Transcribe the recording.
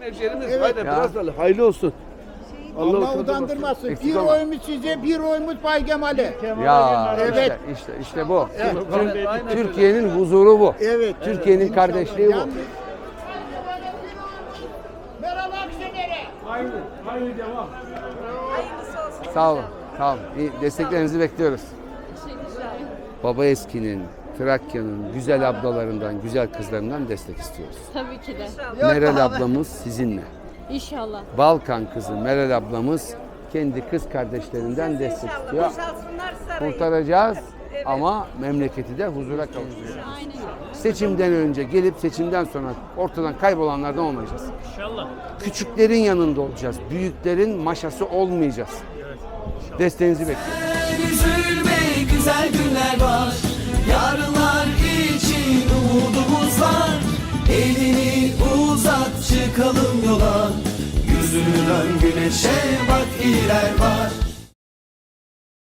Hemşerimiz Evet. haydi Ya. biraz da hayırlı olsun. Allah utandırmasın. Eksik Bir olma. oyumuz size, bir oyumuz Bay Kemal'e. Ya Evet. işte işte işte bu. Evet, öyle. Türkiye'nin huzuru bu. Evet. Türkiye'nin İnşallah. kardeşliği bu. Meral Akşener'e. Sağ olun. Sağ olun. İyi, desteklerinizi bekliyoruz. Baba Eski'nin, Trakya'nın güzel ablalarından, güzel kızlarından destek istiyoruz. Tabii ki de. Meral ablamız sizinle. İnşallah. Balkan kızı Meral ablamız kendi kız kardeşlerinden destek istiyor. Kurtaracağız ama memleketi de huzura kavuşturacağız. Aynen. Seçimden önce gelip seçimden sonra ortadan kaybolanlardan olmayacağız. İnşallah. Küçüklerin yanında olacağız. Büyüklerin maşası olmayacağız. Desteğinizi bekliyoruz. Çıkalım yola. Yüzünü dön güneşe bak iyiler var